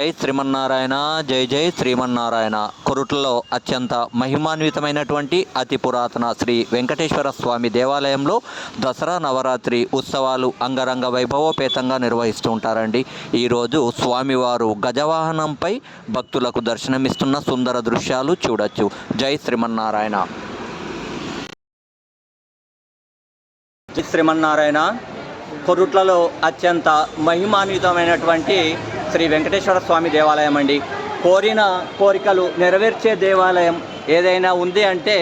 జై శ్రీమన్నారాయణ జై జై శ్రీమన్నారాయణ. కొరుట్లలో అత్యంత మహిమాన్వితమైనటువంటి అతి పురాతన శ్రీ వెంకటేశ్వర స్వామి దేవాలయంలో దసరా నవరాత్రి ఉత్సవాలు అంగరంగ వైభవోపేతంగా నిర్వహిస్తూ ఉంటారండి. ఈరోజు స్వామివారు గజవాహనంపై భక్తులకు దర్శనమిస్తున్న సుందర దృశ్యాలు చూడొచ్చు. జై శ్రీమన్నారాయణ. జై శ్రీమన్నారాయణ. కొరుట్లలో అత్యంత మహిమాన్వితమైనటువంటి శ్రీ వెంకటేశ్వర స్వామి దేవాలయం అండి. కోరిన కోరికలు నెరవేర్చే దేవాలయం ఏదైనా ఉంది అంటే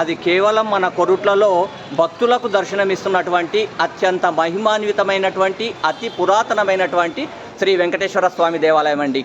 అది కేవలం మన కొరుట్లలో భక్తులకు దర్శనమిస్తున్నటువంటి అత్యంత మహిమాన్వితమైనటువంటి అతి పురాతనమైనటువంటి శ్రీ వెంకటేశ్వర స్వామి దేవాలయం అండి.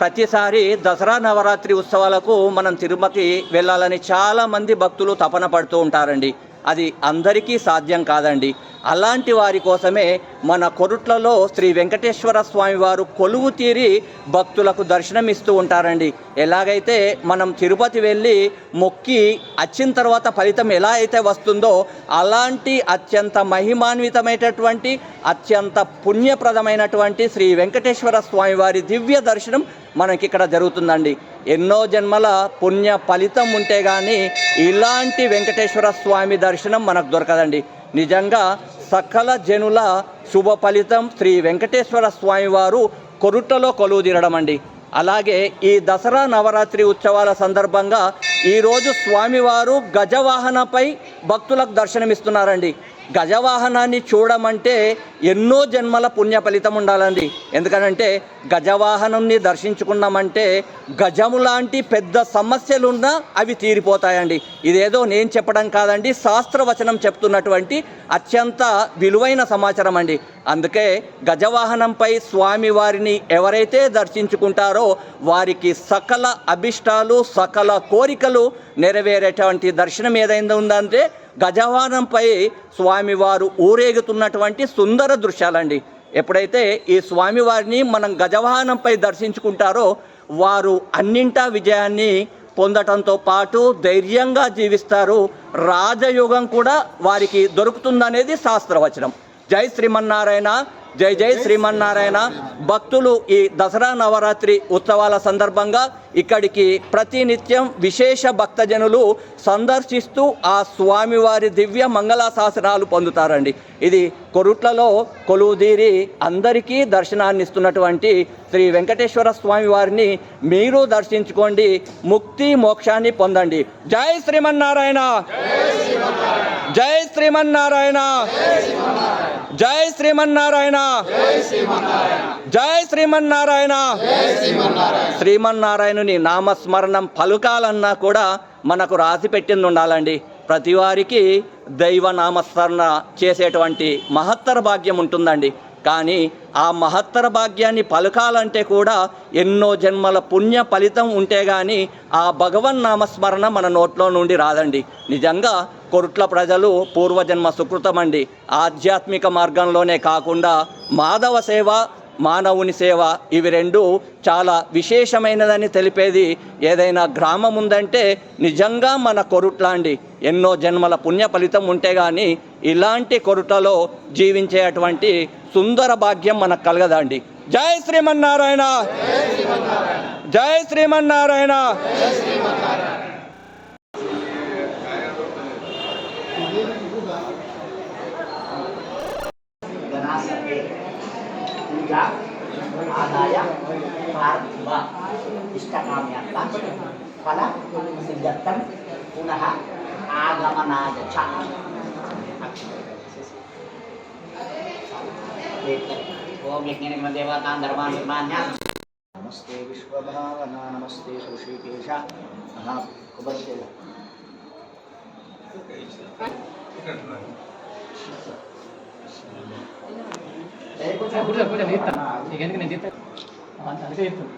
ప్రతిసారి దసరా నవరాత్రి ఉత్సవాలకు మనం తిరుమతి వెళ్ళాలని చాలామంది భక్తులు తపన పడుతూ ఉంటారండి. అది అందరికీ సాధ్యం కాదండి. అలాంటి వారి కోసమే మన కొరుట్లలో శ్రీ వెంకటేశ్వర స్వామి వారు కొలువు తీరి భక్తులకు దర్శనమిస్తూ ఉంటారండి. ఎలాగైతే మనం తిరుపతి వెళ్ళి మొక్కి వచ్చిన తర్వాత ఫలితం ఎలా అయితే వస్తుందో అలాంటి అత్యంత మహిమాన్వితమైనటువంటి అత్యంత పుణ్యప్రదమైనటువంటి శ్రీ వెంకటేశ్వర స్వామి వారి దివ్య దర్శనం మనకి ఇక్కడ జరుగుతుందండి. ఎన్నో జన్మల పుణ్య ఫలితం ఉంటే కానీ ఇలాంటి వెంకటేశ్వర స్వామి దర్శనం మనకు దొరకదండి. నిజంగా సకల జనుల శుభ ఫలితం శ్రీ వెంకటేశ్వర స్వామి వారు కొరుటలో కొలువు తీరడం అండి. అలాగే ఈ దసరా నవరాత్రి ఉత్సవాల సందర్భంగా ఈరోజు స్వామివారు గజవాహనపై భక్తులకు దర్శనమిస్తున్నారండి. గజవాహనాన్ని చూడమంటే ఎన్నో జన్మల పుణ్య ఫలితం ఉండాలండి. ఎందుకనంటే గజవాహనంని దర్శించుకున్నామంటే గజము లాంటి పెద్ద సమస్యలున్నా అవి తీరిపోతాయండి. ఇదేదో నేను చెప్పడం కాదండి శాస్త్రవచనం చెప్తున్నటువంటి అత్యంత విలువైన సమాచారం అండి అందుకే గజవాహనంపై స్వామి వారిని ఎవరైతే దర్శించుకుంటారో వారికి సకల అభిష్టాలు సకల కోరికలు నెరవేరేటువంటి దర్శనం ఏదైనా ఉందంటే గజవాహనంపై స్వామివారు ఊరేగుతున్నటువంటి సుందర దృశ్యాలండి. ఎప్పుడైతే ఈ స్వామివారిని మనం గజవాహనంపై దర్శించుకుంటారో వారు అన్నింటా విజయాన్ని పొందటంతో పాటు ధైర్యంగా జీవిస్తారు. రాజయోగం కూడా వారికి దొరుకుతుందనేది శాస్త్రవచనం. జై శ్రీమన్నారాయణ జై జై శ్రీమన్నారాయణ. భక్తులు ఈ దసరా నవరాత్రి ఉత్సవాల సందర్భంగా ఇక్కడికి ప్రతినిత్యం విశేష భక్తజనులు సందర్శిస్తూ ఆ స్వామివారి దివ్య మంగళాశాసనాలు పొందుతారండి. ఇది కొరుట్లలో కొలువుదీరి అందరికీ దర్శనాన్ని ఇస్తున్నటువంటి శ్రీ వెంకటేశ్వర స్వామి వారిని మీరు దర్శించుకోండి ముక్తి మోక్షాన్ని పొందండి. జై శ్రీమన్నారాయణ! జై శ్రీమన్నారాయణ. జై శ్రీమన్నారాయణ. జై శ్రీమన్నారాయణ. శ్రీమన్నారాయణుని నామస్మరణం పలుకాలన్నా కూడా మనకు రాసి పెట్టింది ఉండాలండి. ప్రతివారికి దైవనామస్మరణ దైవ నామస్మరణ చేసేటువంటి మహత్తర భాగ్యం ఉంటుందండి. కానీ ఆ మహత్తర భాగ్యాన్ని పలకాలంటే కూడా ఎన్నో జన్మల పుణ్య ఫలితం ఉంటే కానీ ఆ భగవన్ నామస్మరణ మన నోట్లో నుండి రాదండి. నిజంగా కొరుట్ల ప్రజలు పూర్వజన్మ సుకృతమండి. ఆధ్యాత్మిక మార్గంలోనే కాకుండా మాధవ సేవ మానవుని సేవ ఇవి రెండు చాలా విశేషమైనదని తెలిపేది ఏదైనా గ్రామం ఉందంటే నిజంగా మన కొరుట్లాండి. ఎన్నో జన్మల పుణ్య ఫలితం ఉంటే కానీ ఇలాంటి కొరుటలో జీవించే అటువంటి సుందర భాగ్యం మనకు కలగదండి. జై శ్రీమన్నారాయణ! జయ శ్రీమన్నారాయణ! Gracias. పూಜ ఆదాయ పార్థివ ఇష్టకామ్యర్థ ఫల సిద్ధర్థం పునః ఆగమనాయ చ. ఓం యజ్ఞ దేవతాన్ ధర్మాన్ నిర్మాణ్య నమస్తే విశ్వభావన నమస్తే ఋషికేశ. మహాకుబర్దేవ కూర్చో కూర్చో నేను తీస్తాను నీకు ఎందుకు నేను తీస్తాను అందుకే తీస్తాను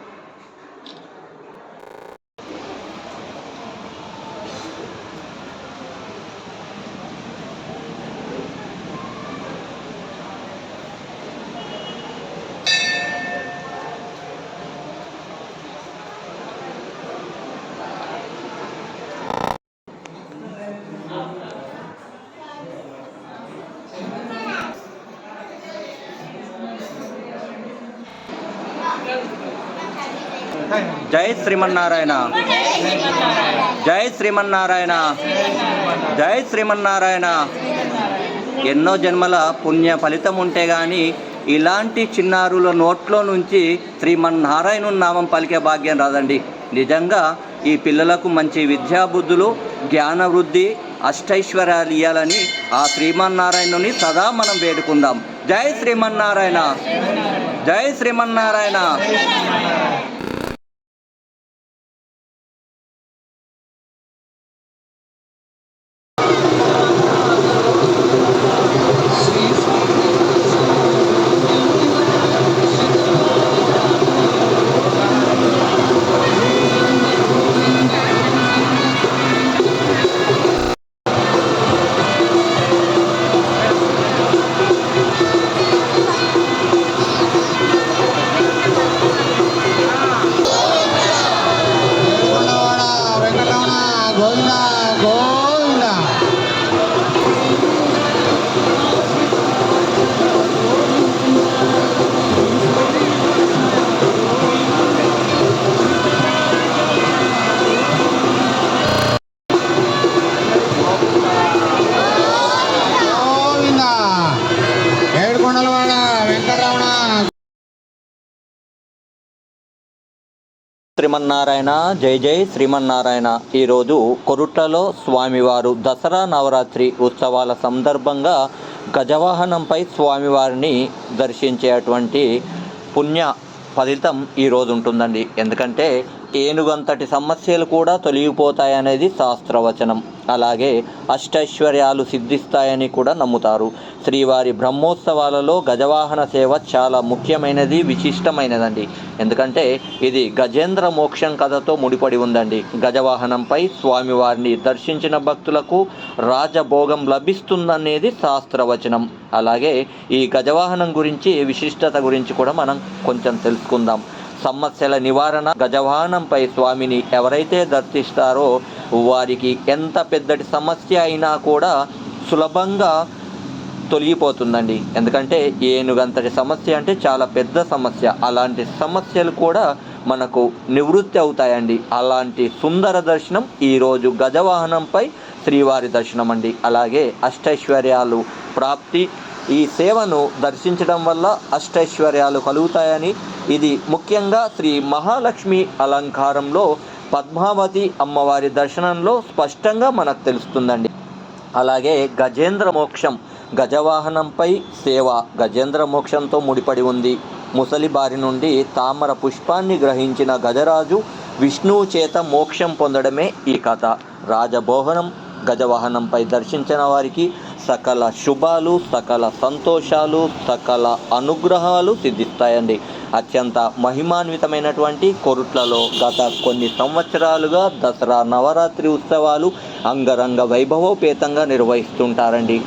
జై శ్రీమన్నారాయణ. జై శ్రీమన్నారాయణ. జై శ్రీమన్నారాయణ. ఎన్నో జన్మల పుణ్య ఫలితం ఉంటే కానీ ఇలాంటి చిన్నారుల నోట్లో నుంచి శ్రీమన్నారాయణ నామం పలికే భాగ్యం రాదండి. నిజంగా ఈ పిల్లలకు మంచి విద్యాబుద్ధులు జ్ఞాన వృద్ధి అష్టైశ్వర్యాలు ఇవ్వాలని ఆ శ్రీమన్నారాయణుని సదా మనం వేడుకుందాం. జై శ్రీమన్నారాయణ జై శ్రీమన్నారాయణ శ్రీమన్నారాయణ జై జై శ్రీమన్నారాయణ. ఈరోజు కొరుట్లలో స్వామివారు దసరా నవరాత్రి ఉత్సవాల సందర్భంగా గజవాహనంపై స్వామివారిని దర్శించేటువంటి పుణ్య ఫలితం ఈరోజు ఉంటుందండి. ఎందుకంటే ఏనుగంతటి సమస్యలు కూడా తొలగిపోతాయనేది శాస్త్రవచనం. అలాగే అష్టైశ్వర్యాలు సిద్ధిస్తాయని కూడా నమ్ముతారు. శ్రీవారి బ్రహ్మోత్సవాలలో గజవాహన సేవ చాలా ముఖ్యమైనది విశిష్టమైనదండి. ఎందుకంటే ఇది గజేంద్ర మోక్షం కథతో ముడిపడి ఉందండి. గజవాహనంపై స్వామివారిని దర్శించిన భక్తులకు రాజభోగం లభిస్తుందనేది శాస్త్రవచనం. అలాగే ఈ గజవాహనం గురించి విశిష్టత గురించి కూడా మనం కొంచెం తెలుసుకుందాం. సమస్యల నివారణ గజవాహనంపై స్వామిని ఎవరైతే దర్శిస్తారో వారికి ఎంత పెద్దటి సమస్య అయినా కూడా సులభంగా తొలగిపోతుందండి. ఎందుకంటే ఏనుగంతటి సమస్య అంటే చాలా పెద్ద సమస్య. అలాంటి సమస్యలు కూడా మనకు నివృత్తి అవుతాయండి. అలాంటి సుందర దర్శనం ఈరోజు గజవాహనంపై శ్రీవారి దర్శనం అండి అలాగే అష్టైశ్వర్యాలు ప్రాప్తి. ఈ సేవను దర్శించడం వల్ల అష్టైశ్వర్యాలు కలుగుతాయని. ఇది ముఖ్యంగా శ్రీ మహాలక్ష్మి అలంకారంలో పద్మావతి అమ్మవారి దర్శనంలో స్పష్టంగా మనకు తెలుస్తుందండి. అలాగే గజేంద్ర మోక్షం గజవాహనంపై సేవ గజేంద్ర మోక్షంతో ముడిపడి ఉంది. ముసలి బారి నుండి తామర పుష్పాన్ని గ్రహించిన గజరాజు విష్ణువు చేత మోక్షం పొందడమే ఈ కథ. రాజభోహనం గజవాహనంపై దర్శించిన వారికి సకల శుభాలు సకల సంతోషాలు సకల అనుగ్రహాలు సిద్ధిస్తాయండి. అత్యంత మహిమాన్వితమైనటువంటి కొరుట్లలో గత కొన్ని సంవత్సరాలుగా దసరా నవరాత్రి ఉత్సవాలు అంగరంగ వైభవోపేతంగా నిర్వహిస్తుంటారండి.